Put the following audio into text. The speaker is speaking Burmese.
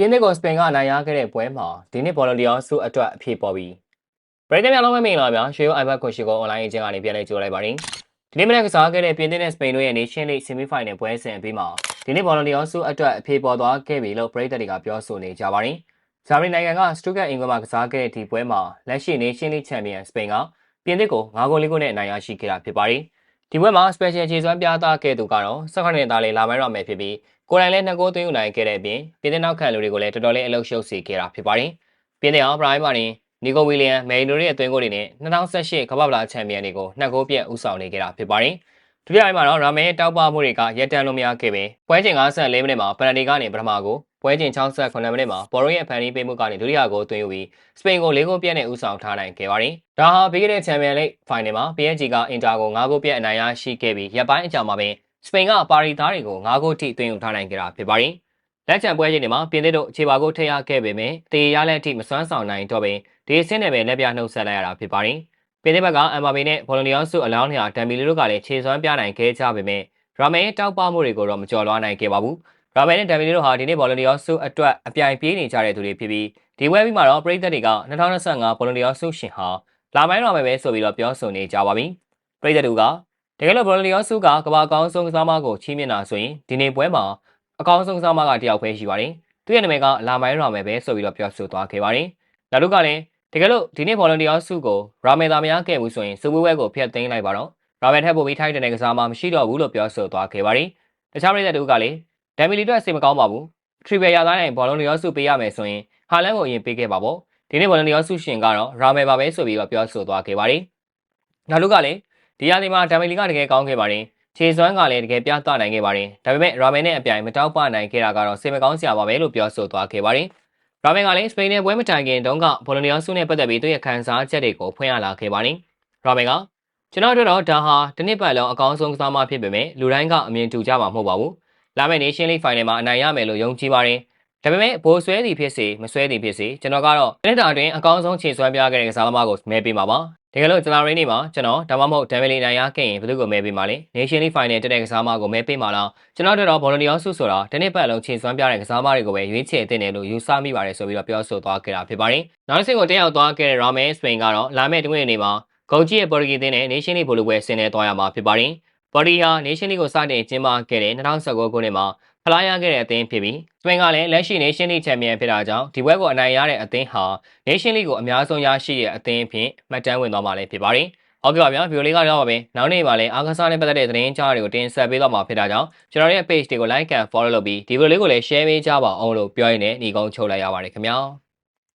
ပြင်းသစ်ကိုစပင်ကအနိုင်ရခဲ့တဲ့ပွဲမှာဒီနှစ်ဘောလုံးလျောစုအတွက်အဖြစ်ပေါ်ပြီးပရိသတ်များလုံးဝမင်္ဂလာပါရွှေရိုး iPad ကိုရှိကို online အကျဉ်းကနေပြန်လည်ကြိုလိုက်ပါရစေဒီနေ့မနေ့ကစားခဲ့တဲ့ပြင်းသစ်နဲ့စပိန်တို့ရဲ့ Nation League Semi Final ပွဲစဉ်အပြီးမှာဒီနေ့ဘောလုံးလျောစုအတွက်အဖြစ်ပေါ်သွားခဲ့ပြီလို့ပရိသတ်တွေကပြောဆိုနေကြပါတယ်ဂျာမနီနိုင်ငံကစတူဂတ်အင်္ဂလန်မှာကစားခဲ့တဲ့ဒီပွဲမှာလက်ရှိ Nation League Champion စပိန်ကပြင်းသစ်ကို9ဂိုး၄ဂိုးနဲ့အနိုင်ရရှိခဲ့တာဖြစ်ပါတယ်ဒီပွဲမှာ special ခြေစွမ်းပြသခဲ့သူကတော့18နှစ်သားလေးလာမိုင်းရမယ်ဖြစ်ပြီး ကိုယ်တိုင်လည်းနှစ်ဂိုးသွင်းယူနိုင်ခဲ့တဲ့အပြင်ပြည်တဲ့နောက်ခံလူတွေကိုလည်းတော်တော်လေးအလုပ်ရှုပ်စေခဲ့တာဖြစ်ပါတယ်။ပြည်တဲ့အောင်ပရိုင်မာရင်နီကိုဝီလီယံမဲနိုရဲ့အသွင်းဂိုးတွေနဲ့2018ကမ္ဘာ့ဗလာချန်ပီယံတွေကိုနှစ်ဂိုးပြတ်ဦးဆောင်နေခဲ့တာဖြစ်ပါတယ်။ဒုတိယပိုင်းမှာတော့ရာမဲတောက်ပမှုတွေကရက်တန်လို့မရခဲ့ပဲပွဲချိန်54မိနစ်မှာပန်နယ်တီကနေပထမကိုပွဲချိန်68မိနစ်မှာဘော်ရိုရဲ့ဖန်နီးပေးမှုကနေဒုတိယကိုသွင်းယူပြီးစပိန်ကို၄ဂိုးပြတ်နဲ့ဦးဆောင်ထားနိုင်ခဲ့ပါတယ်။ဒါဟာပြီးခဲ့တဲ့ချန်ပီယံလိဖိုင်နယ်မှာ PSG ကအင်တာကို၅ဂိုးပြတ်အနိုင်ရရှိခဲ့ပြီးရပ်ပိုင်းအကြာမှာပဲ စပိန်ကပါရီသားတွေကို၅ဂိုးထိသွင်းယူထားနိုင်ကြတာဖြစ်ပါတယ်။လက်ချံပွဲချင်းတွေမှာပြင်သစ်တို့ခြေပါကိုထိရခဲ့ပေမဲ့တေရလက်အထိမစွမ်းဆောင်နိုင်တော့ပင်ဒီအဆင့်နဲ့ပဲလက်ပြနှုတ်ဆက်လိုက်ရတာဖြစ်ပါတယ်။ပြင်သစ်ဘက်ကအမ်ဘာဘီနဲ့ဘော်လိုနီယောစုအလောင်းလျာဒမ်ဘီလီတို့ကလည်းခြေစွမ်းပြနိုင်ခဲ့ကြပေမဲ့ရာမဲတောက်ပမှုတွေကိုတော့မကျော်လွှားနိုင်ခဲ့ပါဘူး။ရာမဲနဲ့ဒမ်ဘီလီတို့ဟာဒီနေ့ဘော်လိုနီယောစုအတွက်အပြိုင်ပြေးနေကြတဲ့သူတွေဖြစ်ပြီးဒီဝဲပြီးမှာတော့ပရိသတ်တွေက2025ဘော်လိုနီယောစုရှင်ဟာလာမိုင်းတော်မယ်ပဲဆိုပြီးတော့ပြောဆိုနေကြပါပြီ။ပရိသတ်တို့က တကယ်လို့ဘော်လီယောစုကကမ္ဘာအကောင်းဆုံးကစားမကိုချီးမြှင့်တာဆိုရင်ဒီနေ့ပွဲမှာအကောင်းဆုံးကစားမကတယောက်ပဲရှိပါတယ်။သူရဲ့နာမည်ကလာမိုင်းရာမယ်ပဲဆိုပြီးတော့ပြောဆိုသွားခဲ့ပါတယ်။နောက်တစ်ကလည်းတကယ်လို့ဒီနေ့ဘော်လီယောစုကိုရာမယ်သာမရခဲ့ဘူးဆိုရင်စူပွဲဝဲကိုဖျက်သိမ်းလိုက်ပါတော့။ရာမယ်ထက်ပိုပြီးထိုက်တဲ့ကစားမမရှိတော့ဘူးလို့ပြောဆိုသွားခဲ့ပါတယ်။တခြားပြည်သက်တို့ကလည်းဒမ်မီလီတို့စိတ်မကောင်းပါဘူး။ထရီဘယ်ရသားနိုင်ဘောလုံးလျောစုပေးရမယ်ဆိုရင်ဟာလန်ကိုအရင်ပေးခဲ့ပါပေါ့။ဒီနေ့ဘောလုံးလျောစုရှင်ကတော့ရာမယ်ပါပဲဆိုပြီးတော့ပြောဆိုသွားခဲ့ပါတယ်။နောက်တစ်ကလည်း ဒီရာသီမှာဒမ်မီလီကတကယ်ကောင်းခဲ့ပါတယ်။ခြေစွမ်းကလည်းတကယ်ပြသနိုင်ခဲ့ပါတယ်။ဒါပေမဲ့ရာမယ်နဲ့အပြိုင်မတောက်ပနိုင်ခဲ့တာကတော့စိတ်မကောင်းစရာပါပဲလို့ပြောဆိုသွားခဲ့ပါတယ်။ရာမယ်ကလည်းစပိန်နဲ့ပွဲမတိုင်ခင်တုန်းကဘောလုံးနီယာစုနဲ့ပတ်သက်ပြီးသူ့ရဲ့ခံစားချက်တွေကိုဖွင့်ရလာခဲ့ပါတယ်။ရာမယ်ကကျွန်တော်တို့တော့ဒါဟာဒီနှစ်ပတ်လုံးအကောင်းဆုံးကစားမဖြစ်ပေမဲ့လူတိုင်းကအမြင်တူကြမှာမဟုတ်ပါဘူး။လာမယ့် Nation League Final မှာအနိုင်ရမယ်လို့ယုံကြည်ပါတယ်။ဒါပေမဲ့ဘိုးဆွဲသည်ဖြစ်စေမဆွဲသည်ဖြစ်စေကျွန်တော်ကတော့တစ်တာအတွင်းအကောင်းဆုံးခြေစွမ်းပြခဲ့တဲ့ကစားသမားကိုမဲပေးပါပါ တကယ်လို့ကျွန်တော်ရင်းနေမှာကျွန်တော်ဒါမှမဟုတ်ဒမ်ဘလီနိုင်ရခဲ့ရင်ဘယ်သူ့ကိုမဲပေးမှာလဲ Nation League Final တက်တဲ့ကစားမကိုမဲပေးမှာလားကျွန်တော်တို့တော့ဘောလုံးနီယောစုဆိုတာတနေ့ပတ်လုံးချိန်စွမ်းပြတဲ့ကစားမတွေကိုပဲရွေးချယ်တင်တယ်လို့ယူဆမိပါတယ်ဆိုပြီးတော့ပြောဆိုသွားခဲ့တာဖြစ်ပါတယ်နောက်တစ်ဆင့်ကိုတက်ရောက်သွားခဲ့တဲ့ Rame Spain ကတော့လာမယ့်တနင်္ဂနွေနေ့မှာဂုံကြီးရဲ့ပေါ်တူဂီသင်းနဲ့ Nation League ဘောလုံးပွဲဆင်နွှဲသွားရမှာဖြစ်ပါတယ်ဘော်ဒီဟာ Nation League ကိုစတင်ကျင်းပခဲ့တဲ့2019ခုနှစ်မှာ ဖလားရခဲ့တဲ့အသင်းဖြစ်ပြီးစပိန်ကလည်းလက်ရှိ Nation League Champion ဖြစ်တာကြောင့်ဒီပွဲကိုအနိုင်ရတဲ့အသင်းဟာ Nation League ကိုအများဆုံးရရှိတဲ့အသင်းအဖြစ်မှတ်တမ်းဝင်သွားမှာလည်းဖြစ်ပါတယ်။ဟုတ်ကဲ့ပါဗျာဗီဒီယိုလေးကတော့ပါပဲ။နောက်နေ့မှာလည်းအားကစားနဲ့ပတ်သက်တဲ့သတင်းကြားတွေကိုတင်ဆက်ပေးသွားမှာဖြစ်တာကြောင့်ကျွန်တော်ရဲ့ page တွေကို like and follow လုပ်ပြီးဒီဗီဒီယိုလေးကိုလည်း share ပေးကြပါအောင်လို့ပြောရင်းနဲ့ညီကုန်းချုပ်လိုက်ရပါတယ်ခင်ဗျာ။